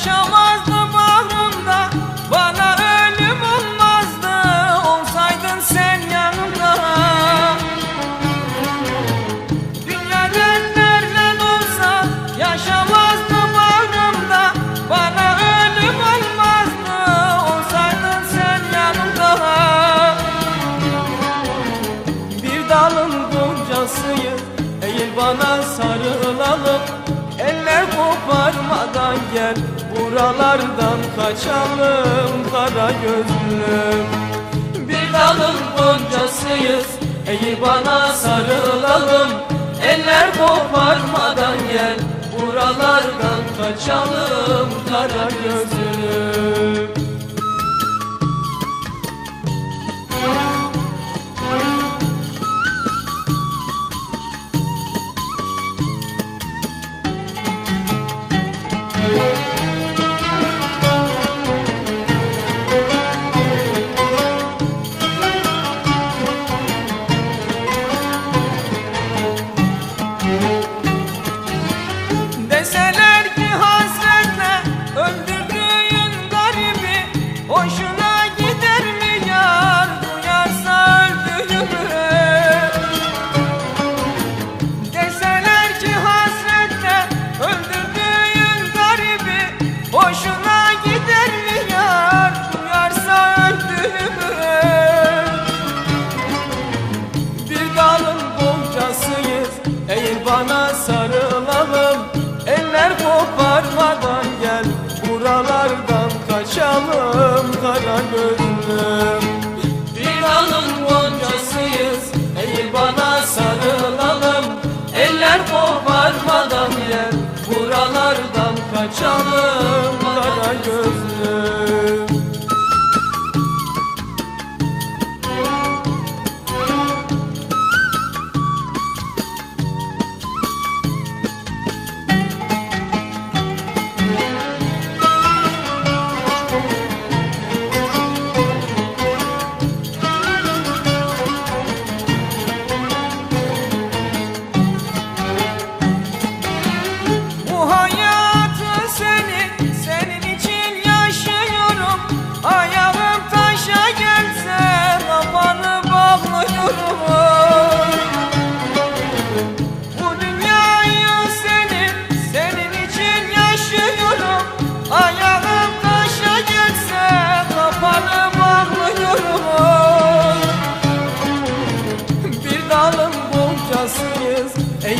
Yaşamazdım bağrımda Bana ölüm olmazdı Olsaydın sen yanımda. Dünyadan nereden olsa Yaşamazdım bağrımda Bana ölüm olmazdı Olsaydın sen yanımda. Bir dalın goncasıyız Eğil bana sarılalım. Koparmadan gel buralardan kaçalım kara gözlüm Bir dalın goncasıyız eğil bana sarılalım. Eller koparmadan gel buralardan kaçalım kara gözlüm Deseler Buralardan kaçalım kara gözlüm Bir dalın boncasıyız Eğil bana sarılalım. Eller koparmadan gel Buralardan kaçalım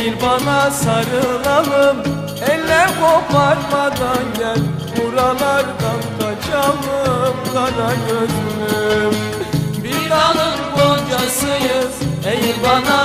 Eğil bana sarılalım. Eller koparmadan gel Buralardan kaçalım. Kara gözlüm Bir dalın boncasıyız Eğil bana